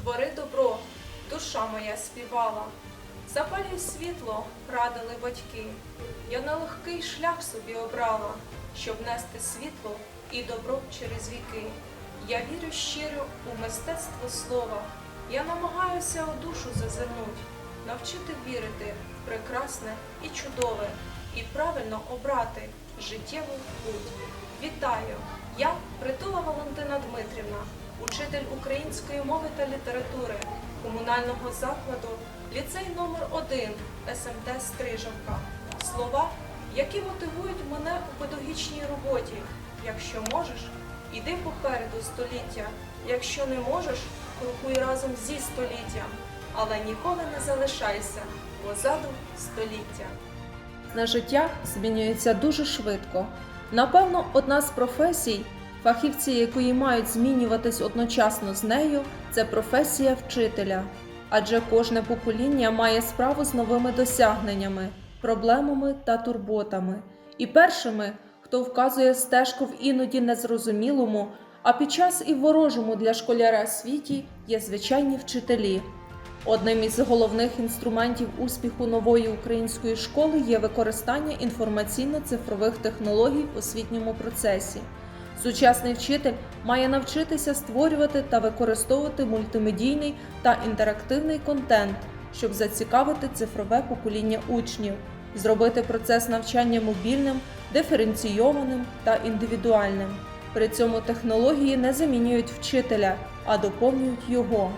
твори добро, душа моя співала. Запалюй світло, радили батьки. Я нелегкий шлях собі обрала, щоб нести світло і добро через віки. Я вірю щиро у мистецтво слова. Я намагаюся у душу зазирнуть, навчити вірити в прекрасне і чудове, і правильно обрати життєву путь. Вітаю! Я Притула Валентина Дмитрівна, учитель української мови та літератури комунального закладу, ліцей номер 1 СМТ Стрижавка. Слова, які мотивують мене у педагогічній роботі. Якщо можеш, іди попереду століття. Якщо не можеш, крокуй разом зі століттям. Але ніколи не залишайся позаду століття. На життя змінюється дуже швидко. Напевно, одна з професій, фахівці якої мають змінюватись одночасно з нею, це професія вчителя. Адже кожне покоління має справу з новими досягненнями, проблемами та турботами. І першими, хто вказує стежку в іноді незрозумілому, а під час і ворожому для школяра світі є звичайні вчителі. Одним із головних інструментів успіху нової української школи є використання інформаційно-цифрових технологій в освітньому процесі. Сучасний вчитель має навчитися створювати та використовувати мультимедійний та інтерактивний контент, щоб зацікавити цифрове покоління учнів, зробити процес навчання мобільним, диференційованим та індивідуальним. При цьому технології не замінюють вчителя, а доповнюють його.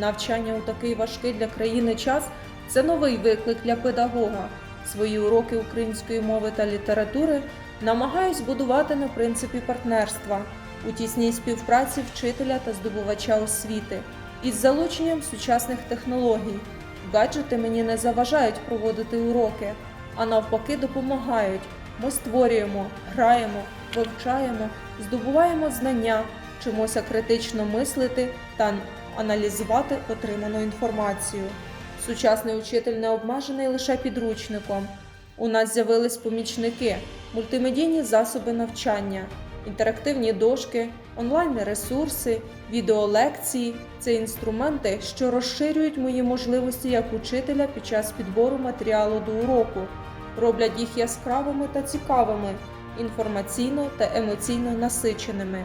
Навчання у такий важкий для країни час це новий виклик для педагога. Свої уроки української мови та літератури намагаюсь будувати на принципі партнерства у тісній співпраці вчителя та здобувача освіти із залученням сучасних технологій. Гаджети мені не заважають проводити уроки, а навпаки допомагають. Ми створюємо, граємо, вивчаємо, здобуваємо знання, вчимося критично мислити та аналізувати отриману інформацію. Сучасний учитель не обмежений лише підручником. У нас з'явились помічники, мультимедійні засоби навчання, інтерактивні дошки, онлайн-ресурси, відеолекції це інструменти, що розширюють мої можливості як учителя під час підбору матеріалу до уроку, роблять їх яскравими та цікавими, інформаційно та емоційно насиченими.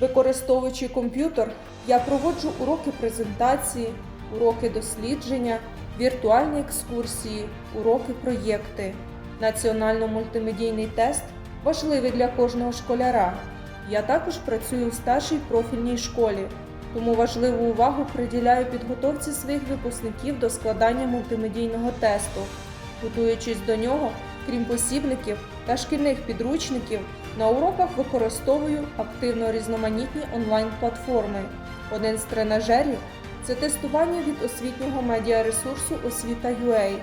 Використовуючи комп'ютер, я проводжу уроки презентації, уроки дослідження, віртуальні екскурсії, уроки проєкти. Національно-мультимедійний тест важливий для кожного школяра. Я також працюю в старшій профільній школі, тому важливу увагу приділяю підготовці своїх випускників до складання мультимедійного тесту. Готуючись до нього, крім посібників та шкільних підручників, на уроках використовую активно різноманітні онлайн-платформи. Один з тренажерів це тестування від освітнього медіаресурсу Освіта.UA,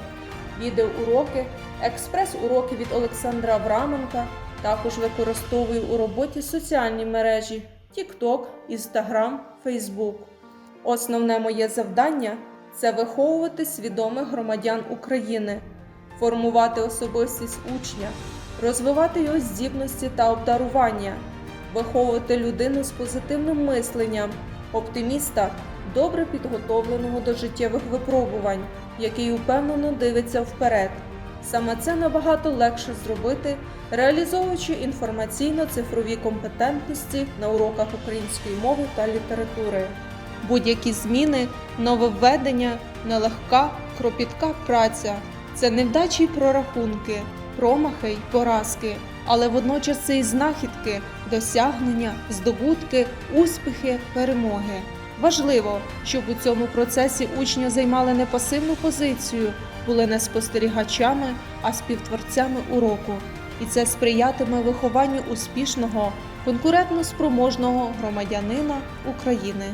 відеоуроки, експрес-уроки від Олександра Авраменка. Також використовую у роботі соціальні мережі TikTok, Instagram, Facebook. Основне моє завдання це виховувати свідомих громадян України, формувати особистість учня, розвивати його здібності та обдарування, виховувати людину з позитивним мисленням, оптиміста, добре підготовленого до життєвих випробувань, який упевнено дивиться вперед. Саме це набагато легше зробити, реалізовуючи інформаційно-цифрові компетентності на уроках української мови та літератури. Будь-які зміни, нововведення, нелегка, кропітка праця це невдачі й прорахунки, промахи й поразки, але водночас це і знахідки, досягнення, здобутки, успіхи, перемоги. Важливо, щоб у цьому процесі учні займали не пасивну позицію, були не спостерігачами, а співтворцями уроку. І це сприятиме вихованню успішного, конкурентно спроможного громадянина України.